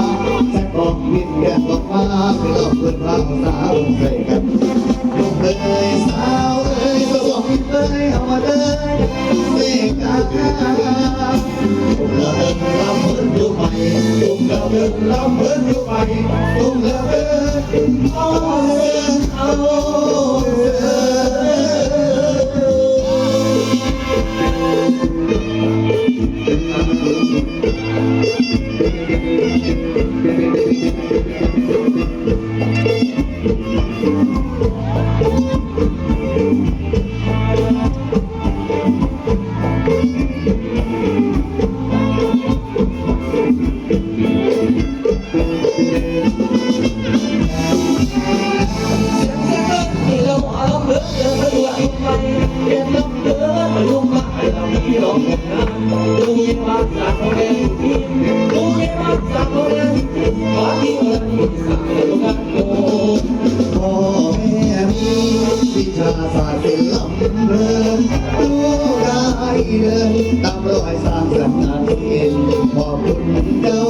ลงมาแสงกองบินเกิดลงมาคือเราเพื่อนเราสาวใส่กันลูกเอ้ยสาวเอ้ยสวมเอ้ยเอามาเอ้ยเมกาตุ้ละเดินลำเพิ่นอยู่ไปตุ้มละเดินลำเพิ่นอยู่ไปตุ้มเดินเอาเดิน ตร์ศิลป์เริงรู้ได้เดินตามรอยสร้างสรรค์งานเห็นขอบคุณเจ้า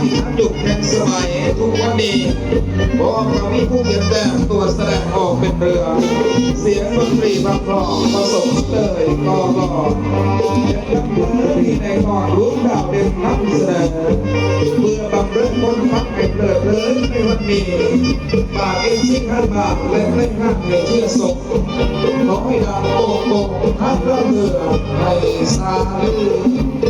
ำในทางที่ทันยุคแห่งสมัยทุกวันนี้บอกเรามีผู้เขียนแบบตัวแสดงออกเป็นเรือ เสียงดนตรีบางกลองผสมเตยกอลอและนักเรือที่ในกอนรู้ดาวเด่นนำเสนอเพื่อบำเรอคนฟังให้เพลิดเพลินในวันนี้ฝากเอ็นซิ่งห้าบาทและเล่นห้าในเชื่อสงขอให้ดาวโป่งโป่งทับเรือเรือให้สาลือ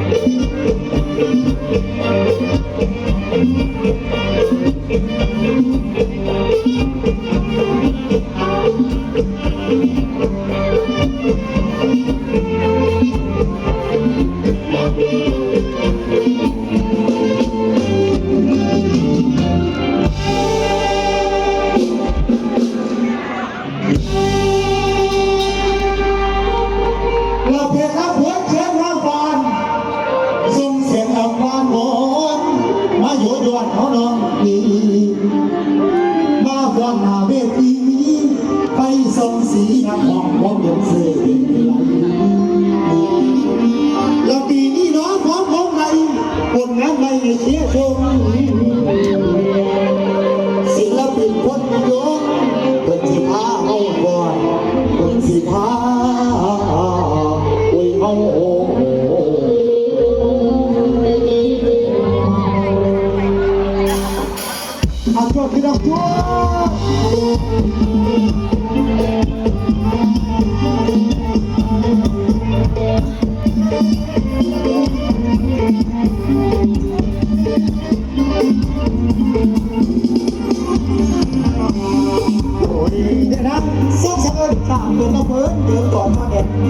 งสีน้ำหอมองหยดเสียงแล้วปีนี้น้องของของใดคนงานไม่เสียชมศิลปินคนยกคนสิพาเอาก่อนคนสิพาโอ้ยเอาเอาจวดพี่น้องจว สร้างเป็นน้ำเพิ่งเดินก่อนมาเด็ดม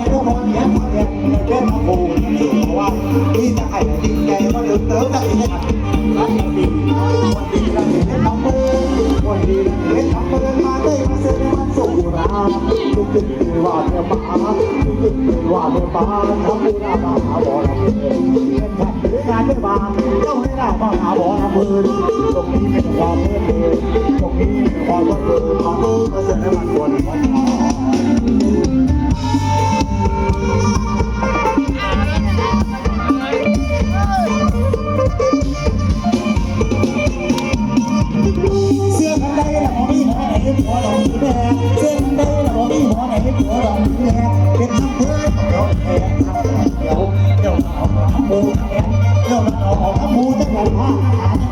ด็ดพวกคนเนี้ยมาเด็ดเล่นมาโผล่อยู่เพราะว่าที่จะให้ติดใจว่าเดินเติมได้เนี่ยมันติดมันติดเราเห็นน้ำเพิ่ วันดีเห็นน้ำมือมาได้มาเสด็จมาสู่ราทุกสิ่ว่าเธอมาทุกสิ่ว่าเธอมาทำบุญอาหาบ่อน้ำมือเป็นแค่หรืองานไม่บานเจ้าให้ได้มาหาบ่อน้ำมือตรงนี้เป็นความเพื่อนเองตรงนี้เป็นความว่าเธอมาดูมาเสด็จมาควรวันเ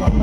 หา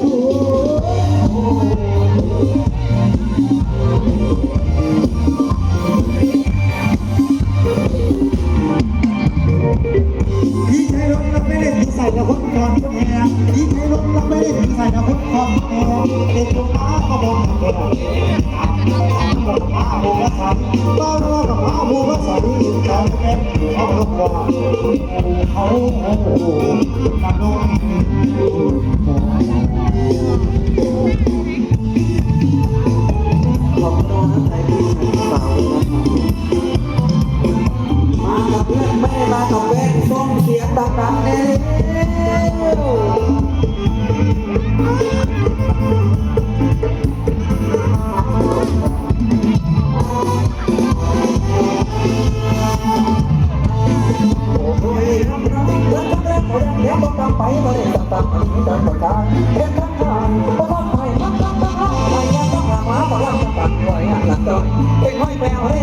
ใส่กับคนก่อนคนแห่ยิ่งให้รถเราไม่ได้ถึงใส่กับคนก่อนคนแห่เด็กตัวม้าก็บอกกับเรากับม้าโมกสันบ้านเรากับม้าโมกสันเขาแม่เขาเขาว่าเขากระโดดข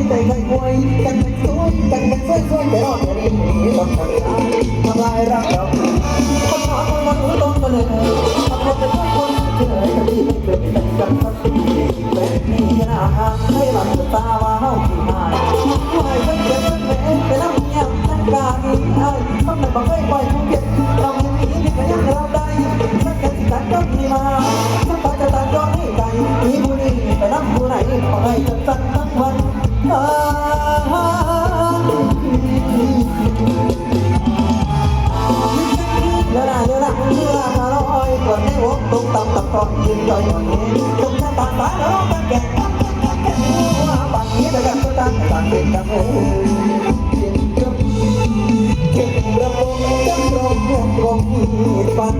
ให้ใจใครควยกันเป็นสวยกันเป็นสวยสวยแต่รอดจะดีหนีต้องทำงานทำลายรักเราคนหาคนมาถึงตรงกันเลยทำคนเป็นคนเฉยกันที่ไม่เป็นเป็นกันสักทีเป็นนี่นะฮะให้หลังตาว่าเฮาที่มาไม่เป็นเกิดเป็นแม่เป็นน้ยำทั้งกาอีไอ้ต้องแต่บังไม่ปล่อยทุกเย็นเรายังมีที่ก็ยังเราได้สักกันที่กันก็มีมา อยกดให้วงตุ้มตับตับตอนยืนลอยอย่างนี้ตุ้งตาตาตาแล้วกันแก่ว่าบางนี้แต่กันก็ตั้งต่างเป็นกันเองเก่งกับเก่งระบงจับรองรวมรวมมีฟัน